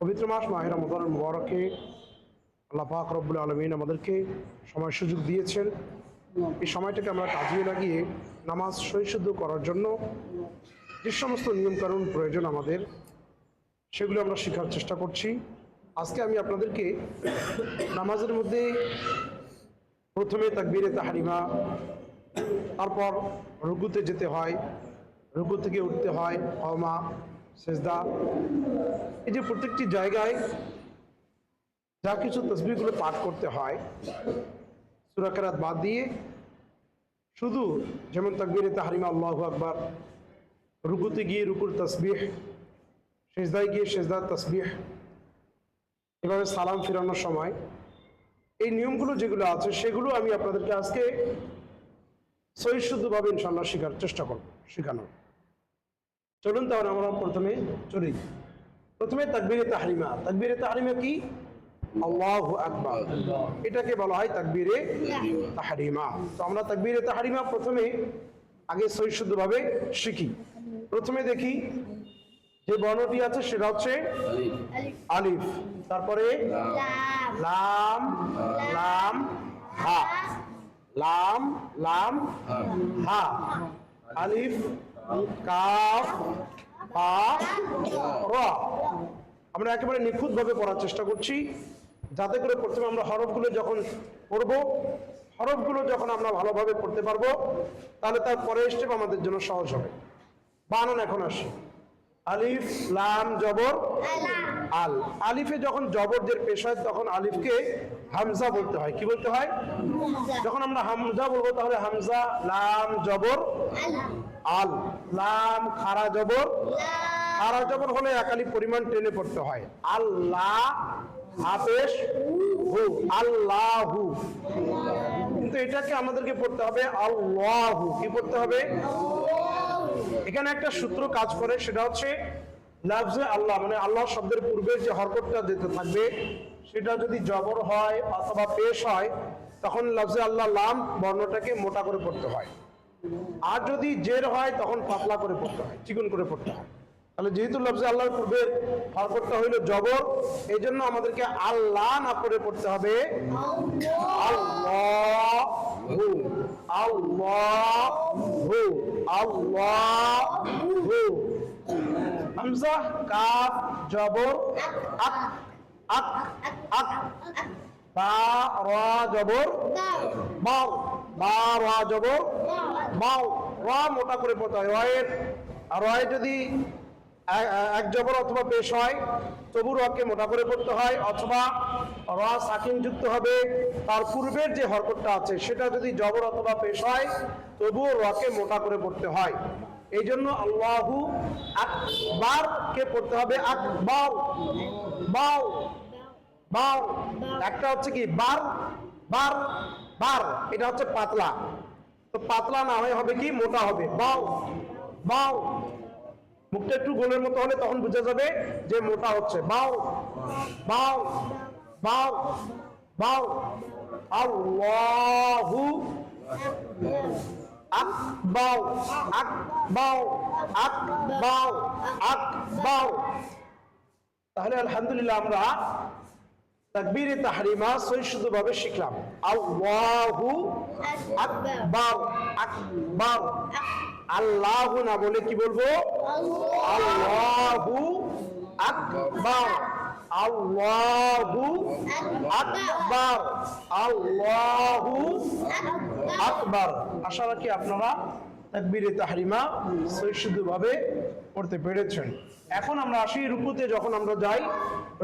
পবিত্র মাস মাহের রমদান মুবারকে আল্লাহ পাক রব্বুল আলমিন আমাদেরকে সময় সুযোগ দিয়েছেন। এই সময়টাকে আমরা কাজে লাগিয়ে নামাজ সহিশুদ্ধ করার জন্য যে সমস্ত নিয়মকানুন প্রয়োজন আমাদের সেগুলো আমরা শেখার চেষ্টা করছি। আজকে আমি আপনাদেরকে নামাজের মধ্যে প্রথমে তাকবিরে তাহারিমা তারপর রুগুতে যেতে হয় রুকু থেকে উঠতে হয় কমা সেজদা। এই যে প্রত্যেকটি জায়গায় যা কিছু তসবিগুলো পাঠ করতে হয় সুরাকারাত বাদ দিয়ে শুধু যেমন তাকবীরে তাহারিমা আল্লাহু আকবার, রুকুতে গিয়ে রুকুর তসবিহ, সেজদায় গিয়ে সেজদার তসবিহ, এভাবে সালাম ফেরানোর সময়, এই নিয়মগুলো যেগুলো আছে সেগুলো আমি আপনাদেরকে আজকে সহিশুদ্ধভাবে ইনশাল্লাহ শেখার চেষ্টা করব, শেখানোর। চলুন তাহলে আমরা প্রথমে চলি। প্রথমে তাকবীরে তাহরিমা। তাকবীরে তাহরিমা কি? আল্লাহু আকবার। এটাকে বলা হয় তাকবীরে তাহরিমা। তো আমরা তাকবীরে তাহরিমা প্রথমে আগে সহিশুদ্ধভাবে শিখি। প্রথমে দেখি যে বর্ণটি আছে সেটা হচ্ছে আলিফ। তারপরে লাম লাম, হা। লাম লাম, হা। আলিফ কাফ র। আমরা একেবারে নিখুঁতভাবে পড়ার চেষ্টা করছি। যাতে করে প্রথমে আমরা হরফগুলো যখন পড়ব হরফগুলো যখন আমরা ভালোভাবে পড়তে পারব তাহলে তার পরের স্টেপ আমাদের জন্য সহজ হবে। বানান এখন আসি। আলিফ লাম জবর আল। আলিফে যখন জবরদের পেশ হয় তখন আলিফকে হামজা বলতে হয়। কি বলতে হয়? যখন আমরা হামজা বলব, তাহলে হামজা, লাম, জবর, আল। লাম, খারা, জবর। খারা, জবর হলে একালি পরিমাণ টেনে পড়তে হয়। আল্লাহ হাফেশ হু, আল্লাহু। কিন্তু এটাকে আমাদেরকে পড়তে হবে আল্লাহু। কি পড়তে হবে? এখানে একটা সূত্র কাজ করে, সেটা হচ্ছে লাফজে আল্লাহ মানে আল্লাহ শব্দের পূর্বে যে হরকতটা যেতে থাকবে, সেটা যদি জবর হয় অথবা পেশ হয়, তখন লাফজে আল্লাহ লাম বর্ণটাকে মোটা করে পড়তে হয়। আর যদি জের হয়, তখন পাতলা করে পড়তে হয়, চিকন করে পড়তে হয়। তাহলে যেহেতু লফজে আল্লাহর পূর্বের হরকতটা হইল জবর এই জন্য আমাদেরকে আল্লাহ না করে পড়তে হবে আল্লাহ আল্লাহ আল্লাহ। হামজা, কাফ, জবর, আক আক আক বা, র, জবর বাও বা, র, জবর বাও র মোটা করে পড়তে হয়। রয়ের, রয় যদি এক জবর অথবা পেশ হয়, তবু রকে মোটা করে পড়তে হয়, অথবা র সাকিন যুক্ত হবে, তার পূর্বের যে হরকতটা আছে, সেটা যদি জবর অথবা পেশ হয়, তবুও রকে মোটা করে পড়তে হয়। এই জন্য আল্লাহু আকবার কে পড়তে হবে? আকবার। বাও বাও একটা হচ্ছে কি? বার। বার। বার। এটা হচ্ছে পাতলা। তো পাতলা না হয়ে হবে কি? মোটা হবে। বাও বাউ মুখটা একটু গোলের মতো হলে তখন বোঝা যাবে যে মোটা হচ্ছে। বাও বাও বাউ বাউ আল্লাহু আকবাও আকবাও আকবাও আকবাও। তাহলে আলহামদুলিল্লাহ আমরা তাকবীরে তাহরিমা সহিষ্ণুভাবে শিখলাম। আল্লাহু আকবার আকবার। আল্লাহু না বলে কি বলব? আল্লাহু আকবার। আল্লাহু আকবার। আল্লাহু আকবার। আশা রাখি আপনারা তাকবীরে তাহরিমা সহিষ্ণুভাবে পড়তে পেরেছেন। এখন আমরা আসি রুকুতে যখন আমরা যাই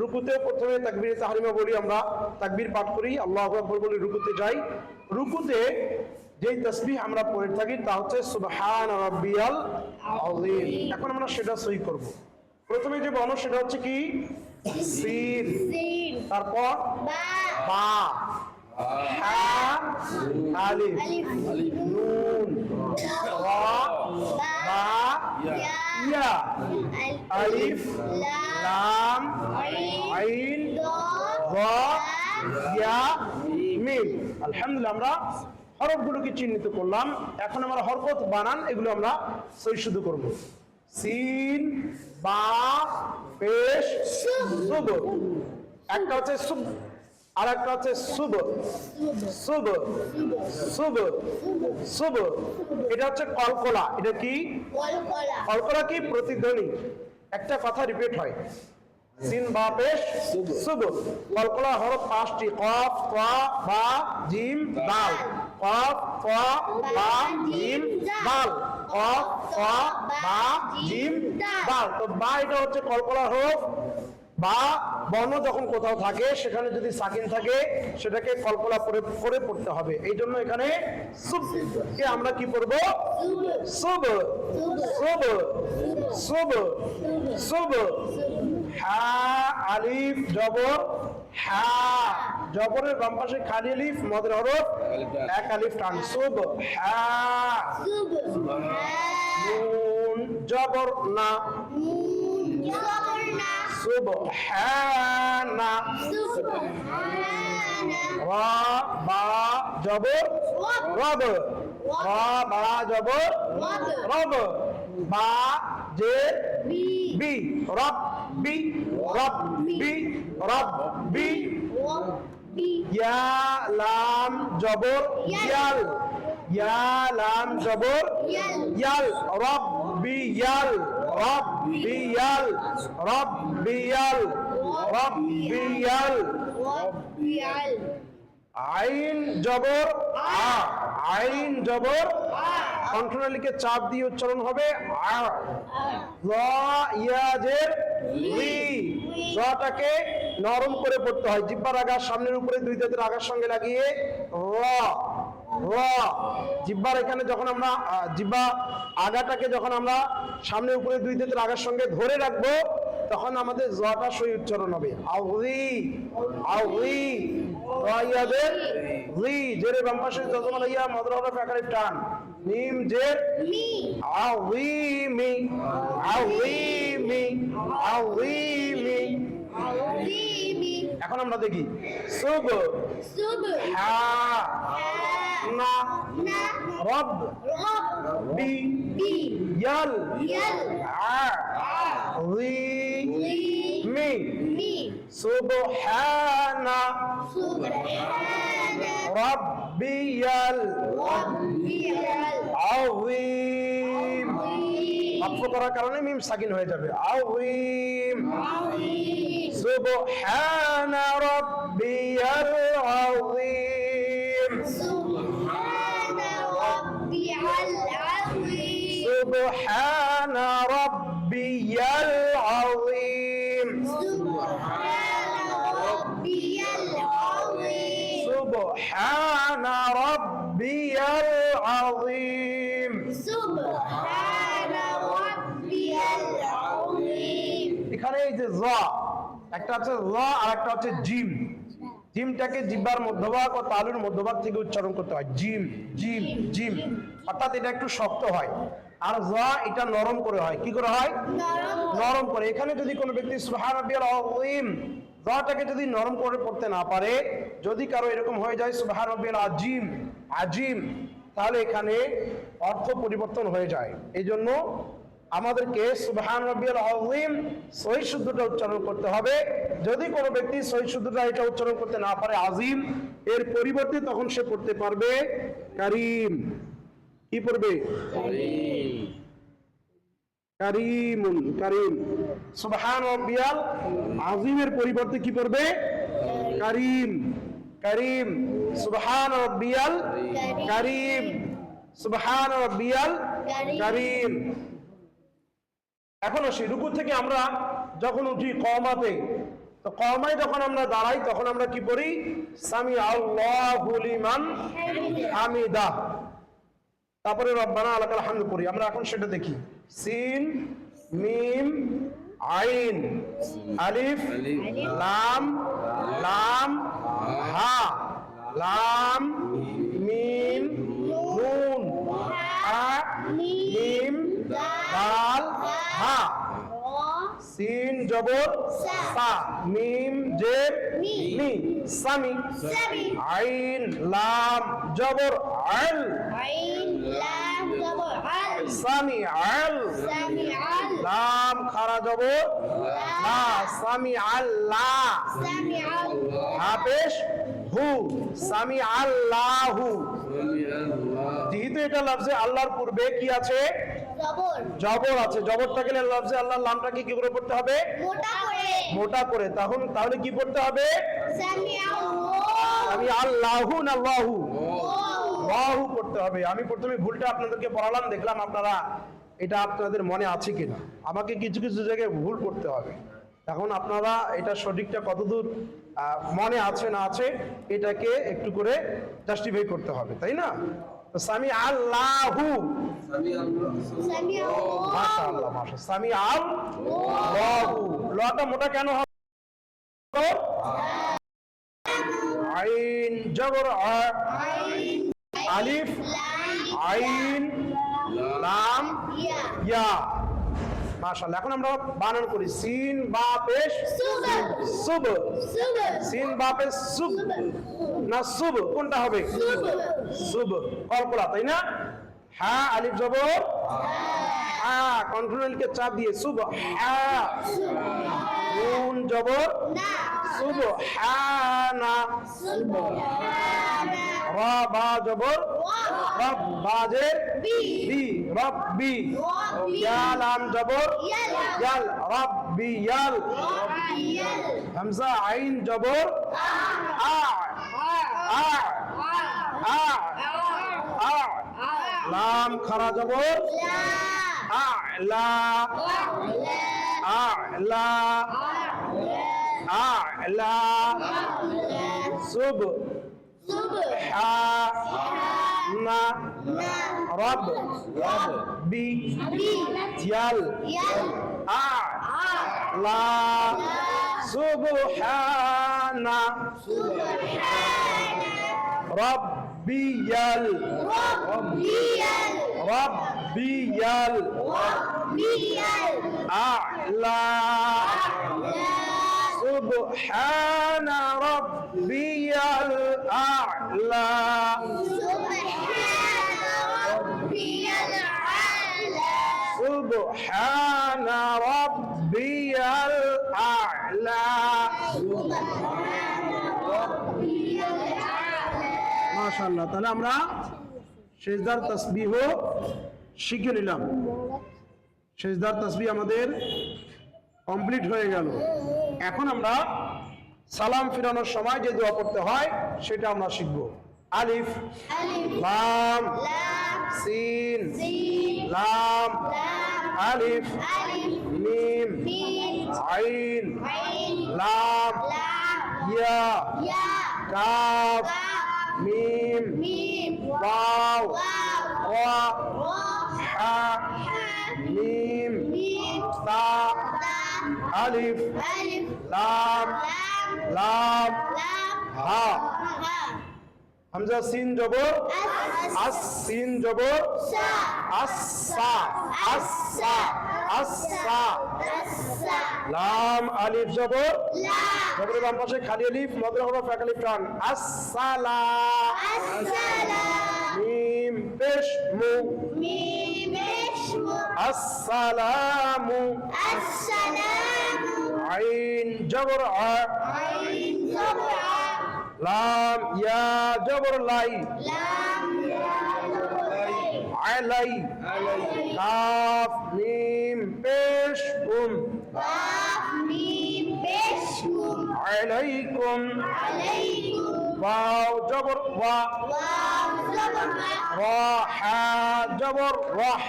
রুকুতে প্রথমে তাকবীরে তাহরিমা বলি আমরা তাকবীর পাঠ করি আল্লাহ আকবর বলি রুকুতে যাই। রুকুতে যেই তসবিহ আমরা পড়ে থাকি তা হচ্ছে সুবহান রাব্বিয়াল আযীম। এখন আমরা সেটা সই করব। প্রথমে যে বর্ণ সেটা হচ্ছে কি? সিন। সিন। তারপর বা। বা। আলিফ। নুন। বা। ইয়া। আলিফ। লাম। আইন। রা। ইয়া। মিম। আলহামদুলিল্লাহ আমরা হরফগুলোকে চিহ্নিত করলাম। এখন আমরা হরকত বানান এগুলো আমরা সই শুধু করব। সিন বা পেশ শুভ একটা হচ্ছে আর একটা হচ্ছে শুভ শুভ শুভ শুভ এটা হচ্ছে কলকলা। এটা কি? কলকলা। কি? প্রতিধ্বনি। একটা কথা রিপিট হয়। সিন বা পেশ শুভ কলকলা হরফ পাঁচটি। কফ ক বা জিম দাল। কফ ক বা জিম দাল। কফ ক বা জিম দাল। তো বা এটা হচ্ছে কলকলা হরফ বা বর্ণ যখন কোথাও থাকে সেখানে যদি সাকিন থাকে সেটাকে কলকলা করে করে পড়তে হবে। এই জন্য এখানে আমরা কি পড়ব? সুব সুব সুব সুব হা আলিফ জবর। হা জবরের বাম পাশে খালি আলিফ মদের হরফ এক আলিফ টান। সুব হা। শুভ নুন জবর না। সুব হা সুবহানা। রা বা জবর রব। রা বা জবর রব। বা জে বি। রব বি রব বি। রব বি। ইয়া লাম জবর ইয়াল। ইয়া লাম জবর ইয়াল। ইয়াল। রব্বি ইয়াল। রব্বি ইয়াল রব্বি ইয়াল রব্বি ইয়াল বিয়াল আইন জবর আ। আইন জবর কণ্ঠনালীকে চাপ দিয়ে উচ্চারণ হবে আ। ল ইয়াজের লি। জটাকে নরম করে পড়তে হয়। জিব্বার আগার সামনের উপরে দুই দাঁতের আগার সঙ্গে লাগিয়ে র। র। জিব্বার এখানে যখন আমরা জিব্বা আগাটাকে যখন আমরা সামনে উপরে দুই দাঁতের আগার সঙ্গে ধরে রাখব তখন আমাদের জটা সই উচ্চারণ হবে। আউরি আউরি রাইয়াদের রি জেরে বাম পাশে যতমাল ইয়া মদর হরফ আকারে টান। মিম জের আউইমি আউইমি আউইমি মি। এখন আমরা দেখি। সুব সুব হা না। না। রব। রব। বি। বি। ইয়াল। ইয়াল। আ রি। মি। মি। সুবহানা সুবহানা রাব্বিয়াল রাব্বিয়াল আযীম বাক্য করার কারণে মিম সাকিন হয়ে যাবে। আউম সুবহান রব্বিয়াল سبحان ربي العظيم سبحان ربي العظيم سبحان ربي العظيم একটা হচ্ছে জ আর একটা হচ্ছে জিম। জিমটাকে জিব্বার মধ্যভাগ ও তালুর মধ্যভাগ থেকে উচ্চারণ করতে হয়। জিম জিম জিম। অর্থাৎ এটা একটু শক্ত হয়। আর জ এটা নরম করে হয়। কি করে হয়? নরম করে। এখানে যদি কোনো ব্যক্তি সুবহান রাব্বিয়াল আযীম জটাকে যদি নরম করে পড়তে না পারে, যদি কারও এরকম হয়ে যায় সুবহান রাব্বিয়াল আজিম আজিম, তাহলে এখানে অর্থ পরিবর্তন হয়ে যায়। এই জন্য আমাদেরকে সুবহান রাব্বিয়াল আযীম সহি শুদ্ধটা উচ্চারণ করতে হবে। যদি কোনো ব্যক্তি সহি শুদ্ধটা এটা উচ্চারণ করতে না পারে আজিম এর পরিবর্তে তখন সে পড়তে পারবে কারিম। কি পড়বে? কারিমুন কারিম। সুবহান রব্বিয়াল আযীমের পরিবর্তে কি পড়বে? কারিম। কারিম। সুবহান রব্বিয়াল কারিম। সুবহান রব্বিয়াল কারিম। এখন আসি, রুকু থেকে আমরা যখন উঠি কমাতে তো কমায় যখন আমরা দাঁড়াই, তখন আমরা কি পড়ি? সামি আল্লাহু লিমান হামিদা। তারপরে রব্বানা আলাকাল হামদ করি আমরা এখন সেটা দেখি। সিন, মিম, আইন, আলিফ, লাম লাম, হা, লাম মিম নুন হা মিম দাল হা সিন জবর সা। মিম জে মি। সামি। আইন লাম জবর আল। আইন লাম জবর আল। সামি আল। সামি আল। লাম খারা জবর লা। সামি আল্লাহ সামি আল্লাহ হাফেজ হু। সামি আল্লাহু। যেহেতু এটা লাফজে আল্লাহর পূর্বে কি আছে? জবর। আছে জবর থাকলে লফজে আল্লাহর লামটাকে কি করে পড়তে হবে? মোটা করে। তখন তাহলে কি পড়তে হবে? আমি আল্লাহু না লাহু লাহু পড়তে হবে। আমি প্রথমে ভুলটা আপনাদেরকে পড়ালাম দেখলাম আপনারা এটা আপনাদের মনে আছে কিনা। আমাকে কিছু কিছু জায়গায় ভুল করতে হবে। এখন আপনারা এটা সঠিকটা কতদূর মনে আছে না আছে এটাকে একটু করে জাস্টিফাই করতে হবে তাই না? সামি আল্লাহু। মাশাআল্লাহ মাশাআল্লাহ। সামি আল্লাহু। লটা মোটা কেন হবে? আইন জবর আলিফ আইন লাম ইয়া। মাশাআল্লাহ এখন আমরা বানান করি। সিন বা পেশ সুব। সিন। বা পেশ সুব। না সুব। কোনটা হবে? সুব। কলকলা তাই না? হ্যাঁ আলিফ জবর। হ্যাঁ কন্ট্রোল কে চাপ দিয়ে সুব। হা। কোন জবর। না। সুব। হা না। সুব। হা না। রা বা জবর রব বাজের বি রব্বি ইয়া লাম জবর ইয়াল রব্বি ইয়াল হামজা আইন জবর আ আ আ আ লাম খারা জবর আ'লা আ'লা আ'লা সুব না রব বি ইয়াল আ লা সুবহানা রব্বিয়াল রব্বিয়াল আ'লা সুবহানা রব্বিয়াল আ'লা সুবহানা রব্বিয়াল আ'লা মাশাআল্লাহ, তাহলে আমরা সেজদার তসবিহ শিখে নিলাম। সেজদার তসবিহ আমাদের কমপ্লিট হয়ে গেল। এখন আমরা সালাম ফিরানোর সময় যে দোয়া পড়তে হয় সেটা আমরা শিখব। আলিফ লাম সিন লাম আলিফ মিম আইন লাম ইয়া কাফ মিম আলিফ লাম লাম হা। হামজা সিন জবর আস সিন জবর আসসা আসসা আসসা লাম আলিফ জবর জবরের বাম পাশে খালি আলিফ মদের হরফ এক আলিফ টান আসসালা মিম পেশ মু। আসসালামু আইন জবর আ লাম ইয়া জবর লাই আলাই কাফ মিম পেশ উম আলাইকুম ওয়াও জবর ওয়া রা হা জবর রাহ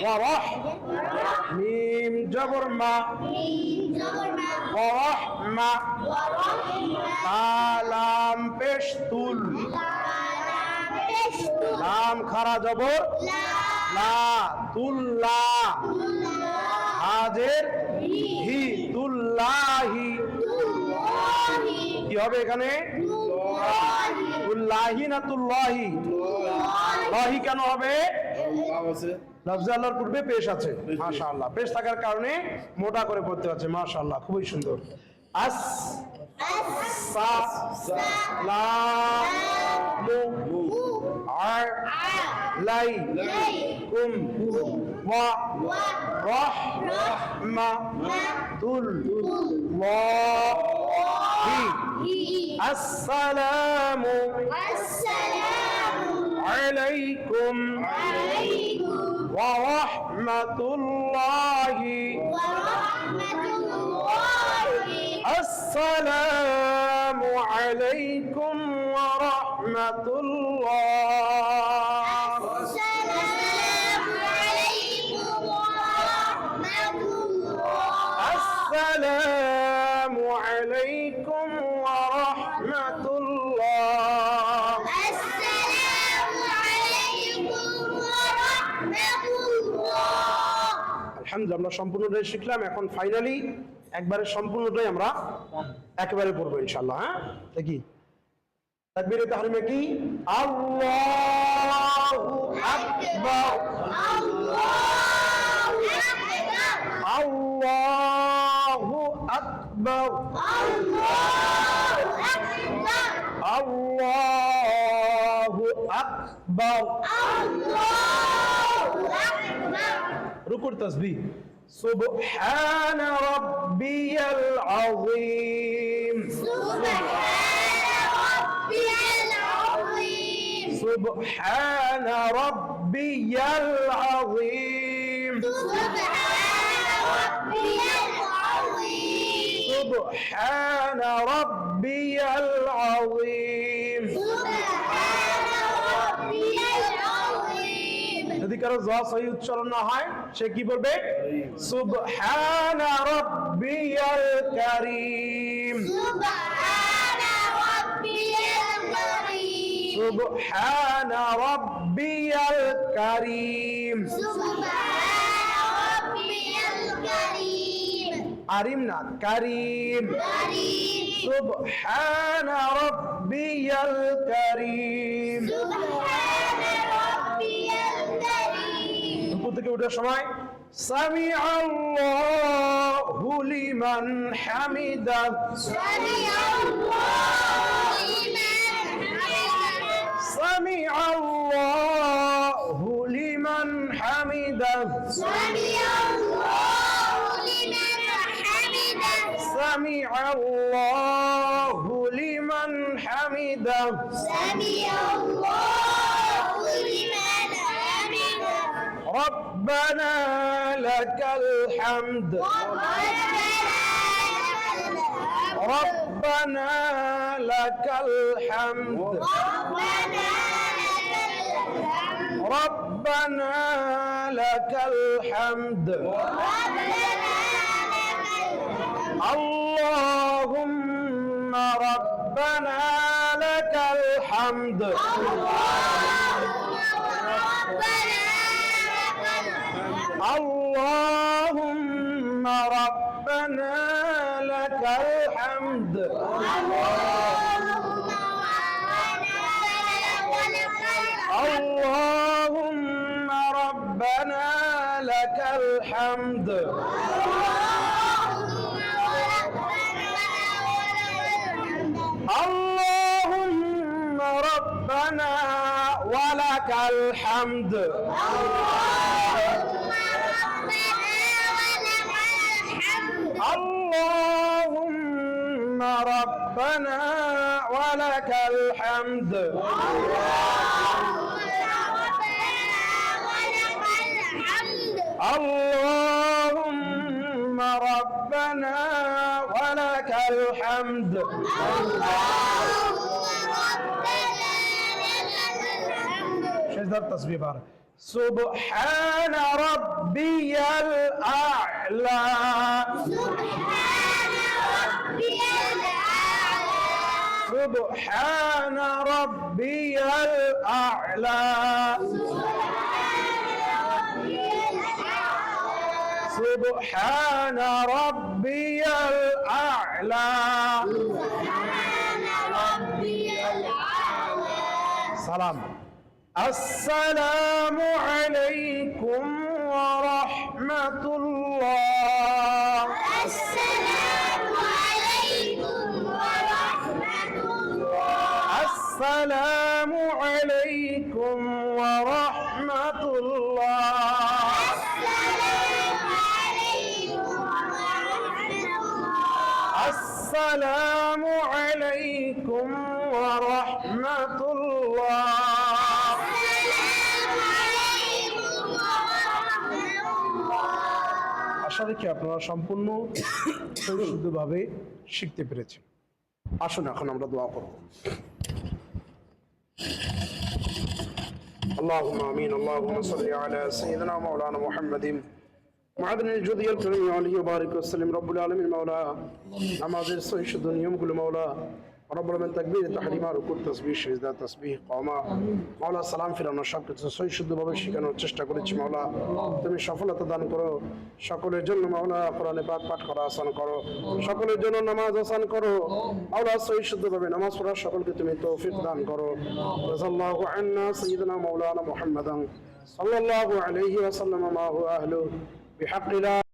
ওয়া রাহ মিম জবর মা। ওয়া রাহমা কালাম পেশ তুল লাম খারা জবর। লা। তুল্লা হাজের হি। তুল্লাহি। কি হবে এখানে? তুল্লাহি। না তুল্লাহি? লাহি কেন হবে? লফজে আল্লাহর পূর্বে পেশ আছে মাশাআল্লাহ পেশ থাকার কারণে মোটা করে পড়তে হচ্ছে মাশাআল্লাহ খুবই সুন্দর আস সা লা মু عليكم ورحمة الله السلام السلام عليكم عليكم ورحمة الله ورحمة الله. السلام عليكم ورحمة الله. আমরা সম্পূর্ণটাই শিখলাম। এখন ফাইনালি একবারে সম্পূর্ণটাই আমরা একেবারে পড়ব ইনশাল্লাহ হ্যাঁ? দেখি। তাকবীরে তাহলে কি? আল্লাহু আকবার। আকবার। আকবার। আকবার। রুকুর তাসবিহ সুবহান রাব্বিয়াল আযীম سبحان ربي العظيم سبحان ربي العظيم سبحان ربي العظيم سبحان ربي العظيم কারো জ সহি উচ্চারণ না হয় সে কি পড়বে সুবহানা রাব্বিয়াল কারীম সুবহানা রাব্বিয়াল কারীম সুবহানা রাব্বিয়াল কারীম সুবহানা রাব্বিয়াল কারীম আরিম না কারীম কারীম সুবহানা রাব্বিয়াল কারীম সুবহানা থেকে ওঠার সময় সামি আল্লাহু লিমান হামিদা সামি আল্লাহু লিমান হামিদা সামি আল্লাহু লিমান হামিদা সামি আল্লাহু হামিদা ربنا لك الحمد. ربنا لك الحمد. ربنا لك الحمد. اللهم ربنا لك الحمد. اللهم ربنا لك الحمد. اللهم ربنا لك الحمد. اللهم ربنا ولك الحمد. اللهم ربنا ولك الحمد. اللهم ربنا ولك الحمد. شجر التسبيح بارك. سبحان ربي الأعلى. سبحان ربي الأعلى. سبحان ربي الأعلى. سبحان ربي الأعلى. سبحان ربي الأعلى سلام. السلام عليكم ورحمة الله. রেখে আপনারা সম্পূর্ণ শুদ্ধভাবে শিখতে পেরেছেন আসুন এখন আমরা দোয়া করব اللهم امين اللهم صل على سيدنا مولانا محمد معدن الجودي الكريم عليه وبارك وسلم رب العالمين مولا নামাজের সহি শুদ্ধ নিয়মগুলো মাওলা রব্বুল আলামিন তাকবীর তাহরিমা রুকু তাসবিহ, সিজদা, তাসবিহ কমা মাওলা, সালাম, ফিরানো সব কিছু সহি, শুদ্ধভাবে শেখানোর চেষ্টা করেছি, মাওলা। তুমি সফলতা দান করো, সকলের জন্য মাওলা, কোরআনে পাক পাঠ করা, আসান করো, সকলের জন্য নামাজ আসান করো, মাওলা, সহি, শুদ্ধভাবে নামাজ পড়া, সকলকে তুমি তৌফিক দান করো। রাজাল্লাহু আন্না সাইয়্যিদানা মাওলানা মুহাম্মাদান সাল্লাল্লাহু আলাইহি ওয়াসাল্লাম মা হুয়া আহলু বিহাqqি লা